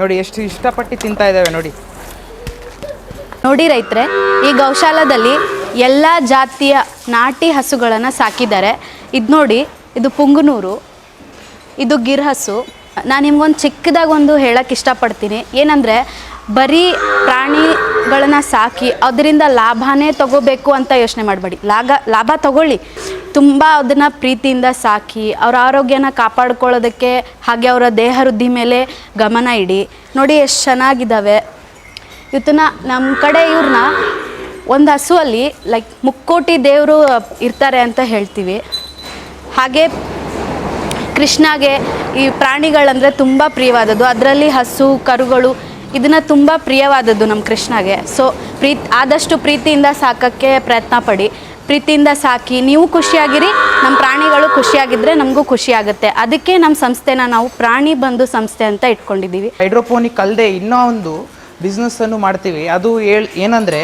ನೋಡಿ, ಎಷ್ಟು ಇಷ್ಟಪಟ್ಟು ತಿಂತಾ ಇದ್ದಾವೆ ನೋಡಿ. ನೋಡಿ ರೈತ್ರೆ, ಈ ಗೌಶಾಲದಲ್ಲಿ ಎಲ್ಲ ಜಾತಿಯ ನಾಟಿ ಹಸುಗಳನ್ನು ಸಾಕಿದ್ದಾರೆ. ಇದು ನೋಡಿ, ಇದು ಪುಂಗನೂರು, ಇದು ಗಿರ್ ಹಸು ನಾನು ನಿಮ್ಗೊಂದು ಚಿಕ್ಕದಾಗಿ ಒಂದು ಹೇಳಕ್ಕೆ ಇಷ್ಟಪಡ್ತೀನಿ. ಏನಂದರೆ, ಬರೀ ಪ್ರಾಣಿಗಳನ್ನು ಸಾಕಿ ಅದರಿಂದ ಲಾಭನೇ ತಗೋಬೇಕು ಅಂತ ಯೋಚನೆ ಮಾಡಬೇಡಿ. ಲಾಭ ಲಾಭ ತಗೊಳ್ಳಿ. ತುಂಬ ಅದನ್ನು ಪ್ರೀತಿಯಿಂದ ಸಾಕಿ, ಅವರ ಆರೋಗ್ಯನ ಕಾಪಾಡ್ಕೊಳ್ಳೋದಕ್ಕೆ ಹಾಗೆ ಅವರ ದೇಹ ವೃದ್ಧಿ ಮೇಲೆ ಗಮನ ಇಡಿ. ನೋಡಿ, ಎಷ್ಟು ಚೆನ್ನಾಗಿದ್ದಾವೆ ಇವತ್ತನ್ನ ನಮ್ಮ ಕಡೆ ಇವ್ರನ್ನ ಒಂದು ಹಸುವಲ್ಲಿ ಲೈಕ್ ಮುಕ್ಕೋಟಿ ದೇವರು ಇರ್ತಾರೆ ಅಂತ ಹೇಳ್ತೀವಿ. ಹಾಗೆ ಕೃಷ್ಣಗೆ ಈ ಪ್ರಾಣಿಗಳಂದರೆ ತುಂಬ ಪ್ರಿಯವಾದದ್ದು. ಅದರಲ್ಲಿ ಹಸು, ಕರುಗಳು, ಇದನ್ನು ತುಂಬ ಪ್ರಿಯವಾದದ್ದು ನಮ್ಮ ಕೃಷ್ಣಗೆ. ಸೊ ಪ್ರೀತಿ, ಆದಷ್ಟು ಪ್ರೀತಿಯಿಂದ ಸಾಕೋಕ್ಕೆ ಪ್ರಯತ್ನ ಪಡಿ. ಪ್ರೀತಿಯಿಂದ ಸಾಕಿ, ನೀವು ಖುಷಿಯಾಗಿರಿ ನಮ್ಮ ಪ್ರಾಣಿಗಳು ಖುಷಿಯಾಗಿದ್ದರೆ ನಮಗೂ ಖುಷಿ ಆಗುತ್ತೆ ಅದಕ್ಕೆ ನಮ್ಮ ಸಂಸ್ಥೆನ ನಾವು ಪ್ರಾಣಿ ಬಂಧು ಸಂಸ್ಥೆ ಅಂತ ಇಟ್ಕೊಂಡಿದ್ದೀವಿ. ಹೈಡ್ರೋಪೋನಿಕ್ ಅಲ್ಲದೆ ಇನ್ನೂ ಒಂದು ಬಿಸ್ನೆಸ್ಸನ್ನು ಮಾಡ್ತೀವಿ. ಅದು ಹೇಳ್ ಏನಂದರೆ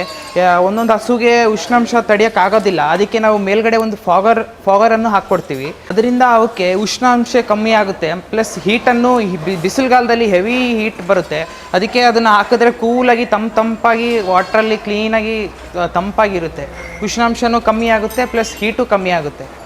ಒಂದೊಂದು ಹಸುಗೆ ಉಷ್ಣಾಂಶ ತಡೆಯೋಕ್ಕಾಗೋದಿಲ್ಲ. ಅದಕ್ಕೆ ನಾವು ಮೇಲ್ಗಡೆ ಒಂದು ಫಾಗರ್ ಫಾಗರನ್ನು ಹಾಕ್ಕೊಡ್ತೀವಿ ಅದರಿಂದ ಅವಕ್ಕೆ ಉಷ್ಣಾಂಶ ಕಮ್ಮಿ ಆಗುತ್ತೆ. ಪ್ಲಸ್ ಹೀಟನ್ನು ಬಿಸಿಲುಗಾಲದಲ್ಲಿ ಹೆವಿ ಹೀಟ್ ಬರುತ್ತೆ. ಅದಕ್ಕೆ ಅದನ್ನು ಹಾಕಿದ್ರೆ ಕೂಲಾಗಿ, ತಂಪು ತಂಪಾಗಿ ವಾಟ್ರಲ್ಲಿ ಕ್ಲೀನಾಗಿ ತಂಪಾಗಿರುತ್ತೆ. ಉಷ್ಣಾಂಶನೂ ಕಮ್ಮಿ ಆಗುತ್ತೆ, ಪ್ಲಸ್ ಹೀಟು ಕಮ್ಮಿ ಆಗುತ್ತೆ.